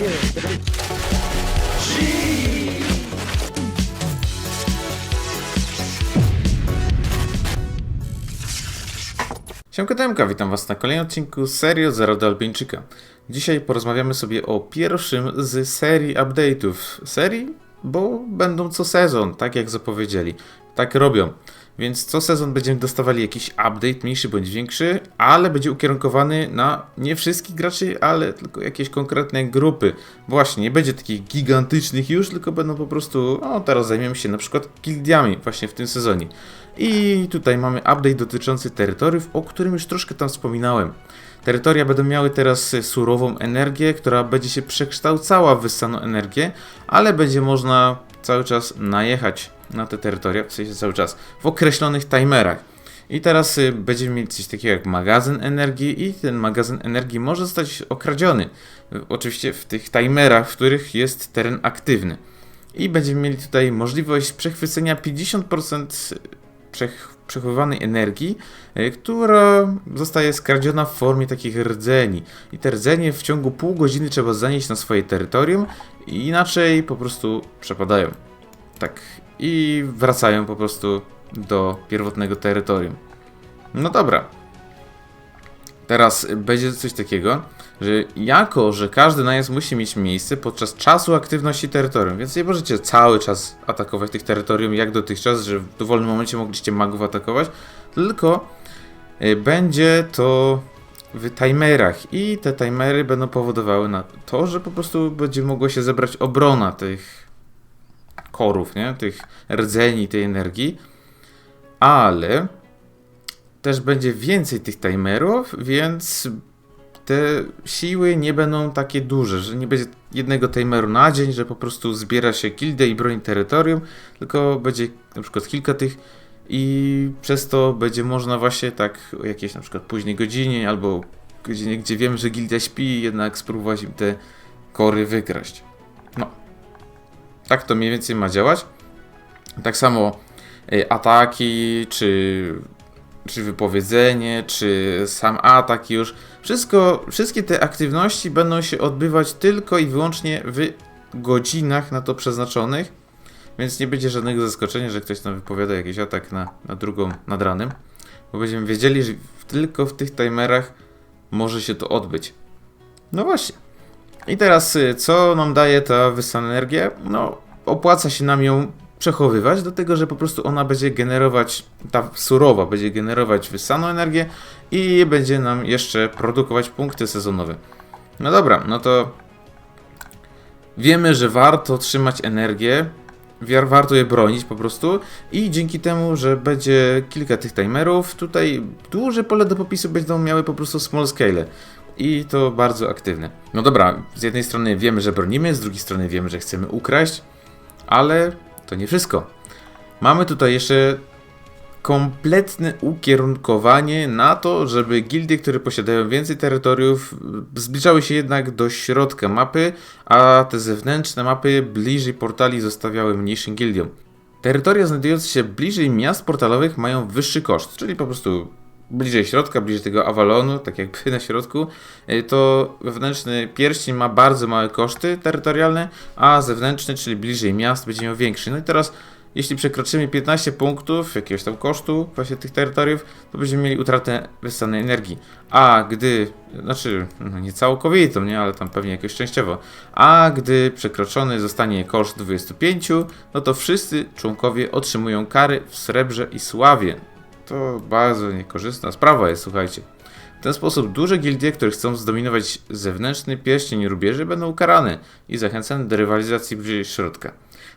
Siemka Demka, witam was na kolejnym odcinku serii Zero do Alpieńczyka. Dzisiaj porozmawiamy sobie o pierwszym z serii update'ów. Serii, bo będą co sezon, tak jak zapowiedzieli. Tak robią. Więc co sezon będziemy dostawali jakiś update, mniejszy bądź większy, ale będzie ukierunkowany na nie wszystkich graczy, ale tylko jakieś konkretne grupy. Właśnie, nie będzie takich gigantycznych już, tylko będą po prostu, o teraz zajmiemy się na przykład gildiami właśnie w tym sezonie. I tutaj mamy update dotyczący terytoriów, o którym już troszkę tam wspominałem. Terytoria będą miały teraz surową energię, która będzie się przekształcała w wyssaną energię, ale będzie można cały czas najechać na te terytoria, w sensie cały czas, w określonych timerach. I teraz y, będziemy mieć coś takiego jak magazyn energii i ten magazyn energii może zostać okradziony. Y, Oczywiście w tych timerach, w których jest teren aktywny. I będziemy mieli tutaj możliwość przechwycenia 50% przech przechowywanej energii, y, która zostaje skradziona w formie takich rdzeni. I te rdzenie w ciągu pół godziny trzeba zanieść na swoje terytorium, inaczej po prostu przepadają. Tak. I wracają po prostu do pierwotnego terytorium. No dobra. Teraz będzie coś takiego, że jako, że każdy najazd musi mieć miejsce podczas czasu aktywności terytorium, więc nie możecie cały czas atakować tych terytorium jak dotychczas, że w dowolnym momencie mogliście magów atakować, tylko y, będzie to w timerach i te timery będą powodowały na to, że po prostu będzie mogła się zebrać obrona tych korów, nie? tych rdzeni tej energii, ale też będzie więcej tych timerów, więc te siły nie będą takie duże, że nie będzie jednego timeru na dzień, że po prostu zbiera się gildę i broni terytorium, tylko będzie na przykład kilka tych i przez to będzie można właśnie tak o jakiejś na przykład późnej godzinie albo godzinie, gdzie wiem, że gildia śpi, jednak spróbować im te kory wykraść. No. Tak to mniej więcej ma działać. Tak samo y, ataki, czy, czy wypowiedzenie, czy sam atak już. Wszystko, wszystkie te aktywności będą się odbywać tylko i wyłącznie w godzinach na to przeznaczonych, więc nie będzie żadnego zaskoczenia, że ktoś tam wypowiada jakiś atak na, na drugą nad ranem, bo będziemy wiedzieli, że tylko w tych timerach może się to odbyć. No właśnie. I teraz, y, co nam daje ta wyssana energia? No, opłaca się nam ją przechowywać, do tego, że po prostu ona będzie generować, ta surowa będzie generować wyssaną energię i będzie nam jeszcze produkować punkty sezonowe. No dobra, no to wiemy, że warto trzymać energię, warto je bronić po prostu i dzięki temu, że będzie kilka tych timerów, tutaj duże pole do popisu będą miały po prostu small scale i to bardzo aktywne. No dobra, z jednej strony wiemy, że bronimy, z drugiej strony wiemy, że chcemy ukraść, ale to nie wszystko. Mamy tutaj jeszcze kompletne ukierunkowanie na to, żeby gildie, które posiadają więcej terytoriów, zbliżały się jednak do środka mapy, a te zewnętrzne mapy bliżej portali zostawiały mniejszym gildiom. Terytoria znajdujące się bliżej miast portalowych mają wyższy koszt, czyli po prostu bliżej środka, bliżej tego Avalonu, tak jakby na środku, y, to wewnętrzny pierścień ma bardzo małe koszty terytorialne, a zewnętrzny, czyli bliżej miast, będzie miał większy. No i teraz, jeśli przekroczymy 15 punktów jakiegoś tam kosztu właśnie tych terytoriów, to będziemy mieli utratę wyssanej energii. A gdy, znaczy, no nie całkowitą, nie, ale tam pewnie jakoś częściowo, a gdy przekroczony zostanie koszt 25, no to wszyscy członkowie otrzymują kary w srebrze i sławie. To bardzo niekorzystna sprawa jest, słuchajcie. W ten sposób duże gildie, które chcą zdominować zewnętrzny pierścień rubieży, będą ukarane i zachęcane do rywalizacji bliżej środka.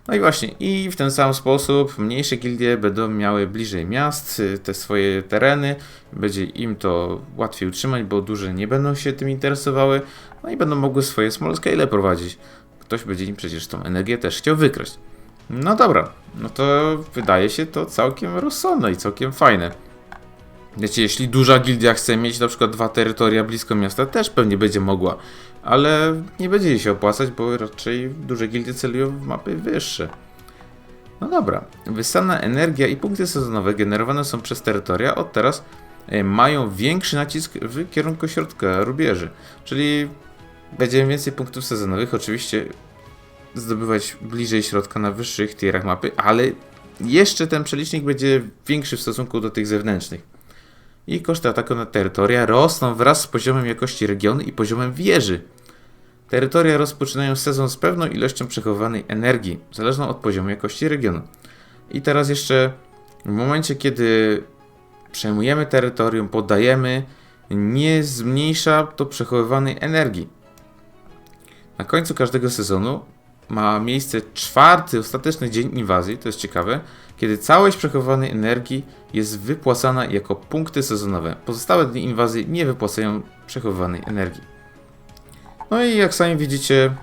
No i właśnie, i w ten sam sposób mniejsze gildie będą miały bliżej miast te swoje tereny, będzie im to łatwiej utrzymać, bo duże nie będą się tym interesowały, no i będą mogły swoje small scale prowadzić. Ktoś będzie im przecież tą energię też chciał wykraść. No dobra, no to wydaje się to całkiem rozsądne i całkiem fajne. Wiecie, jeśli duża gildia chce mieć na przykład dwa terytoria blisko miasta, też pewnie będzie mogła, ale nie będzie jej się opłacać, bo raczej duże gildie celują w mapy wyższe. No dobra, wyssana energia i punkty sezonowe generowane są przez terytoria od teraz e, mają większy nacisk w kierunku środka rubieży, czyli będziemy więcej punktów sezonowych, oczywiście zdobywać bliżej środka na wyższych tierach mapy, ale jeszcze ten przelicznik będzie większy w stosunku do tych zewnętrznych. I koszty ataku na terytoria rosną wraz z poziomem jakości regionu i poziomem wieży. Terytoria rozpoczynają sezon z pewną ilością przechowywanej energii, zależną od poziomu jakości regionu. I teraz jeszcze w momencie, kiedy przejmujemy terytorium, poddajemy, nie zmniejsza to przechowywanej energii. Na końcu każdego sezonu ma miejsce czwarty, ostateczny dzień inwazji, to jest ciekawe, kiedy całość przechowywanej energii jest wypłacana jako punkty sezonowe. Pozostałe dni inwazji nie wypłacają przechowywanej energii. No i jak sami widzicie,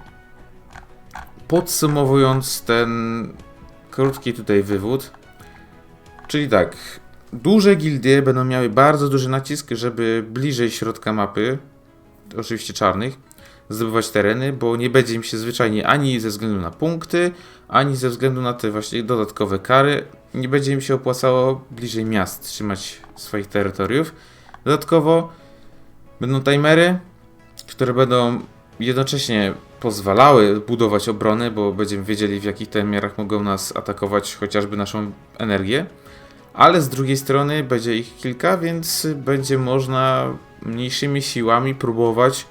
podsumowując ten krótki tutaj wywód, czyli tak, duże gildie będą miały bardzo duży nacisk, żeby bliżej środka mapy, oczywiście czarnych, zdobywać tereny, bo nie będzie im się zwyczajnie ani ze względu na punkty, ani ze względu na te właśnie dodatkowe kary, nie będzie im się opłacało bliżej miast trzymać swoich terytoriów. Dodatkowo będą timery, które będą jednocześnie pozwalały budować obronę, bo będziemy wiedzieli w jakich timerach mogą nas atakować chociażby naszą energię, ale z drugiej strony będzie ich kilka, więc będzie można mniejszymi siłami próbować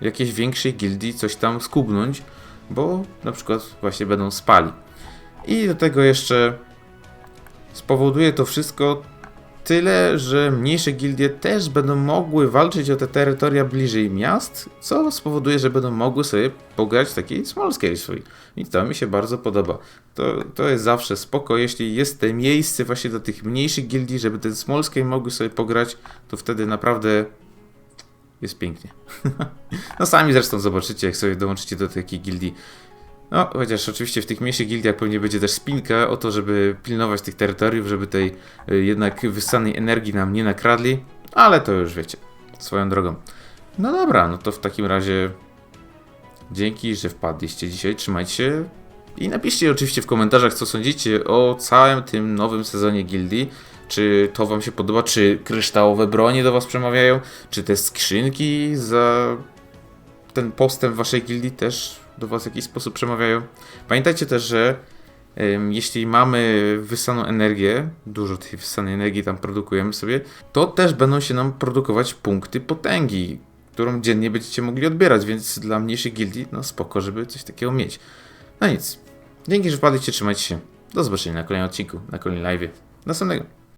jakiejś większej gildii coś tam skubnąć, bo na przykład właśnie będą spali. I do tego jeszcze spowoduje to wszystko tyle, że mniejsze gildie też będą mogły walczyć o te terytoria bliżej miast, co spowoduje, że będą mogły sobie pograć taki small scale swój. I to mi się bardzo podoba. To, to jest zawsze spoko, jeśli jest te miejsce właśnie do tych mniejszych gildii, żeby ten small scale mogły sobie pograć, to wtedy naprawdę jest pięknie. no sami zresztą zobaczycie, jak sobie dołączycie do takiej gildii. No, chociaż oczywiście w tych mniejszych gildiach pewnie będzie też spinka o to, żeby pilnować tych terytoriów, żeby tej y, jednak wyssanej energii nam nie nakradli, ale to już wiecie, swoją drogą. No dobra, no to w takim razie dzięki, że wpadliście dzisiaj, trzymajcie się i napiszcie oczywiście w komentarzach, co sądzicie o całym tym nowym sezonie gildii. Czy to wam się podoba, czy kryształowe bronie do was przemawiają, czy te skrzynki za ten postęp waszej gildii też do was w jakiś sposób przemawiają. Pamiętajcie też, że jeśli mamy wyssaną energię, dużo tej wyssanej energii tam produkujemy sobie, to też będą się nam produkować punkty potęgi, którą dziennie będziecie mogli odbierać, więc dla mniejszych gildii, no spoko, żeby coś takiego mieć. No nic. Dzięki, że wpadliście, trzymajcie się. Do zobaczenia na kolejnym odcinku, na kolejnym live. Następnego.